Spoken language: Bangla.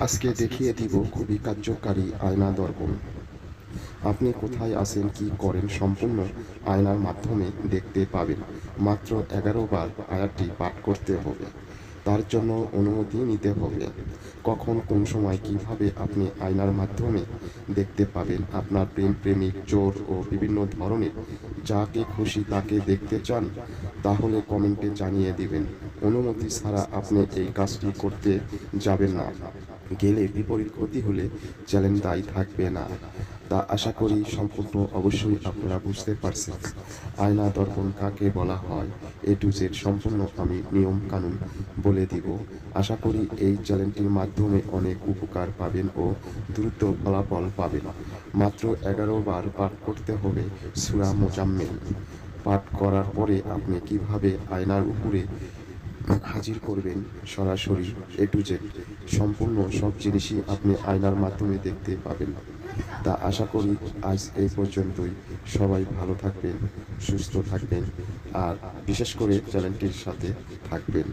আজকে দেখিয়ে দিব খুবই কার্যকারী আয়না দর্পণ। আপনি কোথায় আছেন, কি করেন সম্পূর্ণ আয়নার মাধ্যমে দেখতে পাবেন। মাত্র এগারো বার আয়াতটি পাঠ করতে হবে। তার জন্য অনুমতি নিতে হবে। কখন, কোন সময়, কীভাবে আপনি আয়নার মাধ্যমে দেখতে পাবেন? আপনার প্রেম, প্রেমিক, চোর ও বিভিন্ন ধরনের যাকে খুশি তাকে দেখতে চান, তাহলে কমেন্টে জানিয়ে দিবেন। অনুমতি ছাড়া আপনি এই কাজটি করতে যাবেন না। গেলে বিপরীত ক্ষতি হলে চ্যালেঞ্জ দায়ী থাকবে না। তা আশা করি সম্পূর্ণ অবশ্যই আপনারা বুঝতে পারছেন। আয়না দর্পণ কাকে বলা হয়? এ টু জেড সম্পূর্ণ আমি নিয়ম কানুন বলে দিব। আশা করি এই চ্যানেলটির মাধ্যমে অনেক উপকার পাবেন ও দ্রুত ফলাফল পাবেন। মাত্র এগারো বার পাঠ করতে হবে সুরা মোজাম্মেল। পাঠ করার পরে আপনি কীভাবে আয়নার উপরে হাজির করবেন সরাসরি এ টু জেড সম্পূর্ণ সব জিনিসই আপনি আয়নার মাধ্যমে দেখতে পাবেন। তা আশা করি আজ এই পর্যন্তই। সবাই ভালো থাকবেন, সুস্থ থাকবেন, আর বিশেষ করে চ্যানেলটির সাথে থাকবেন।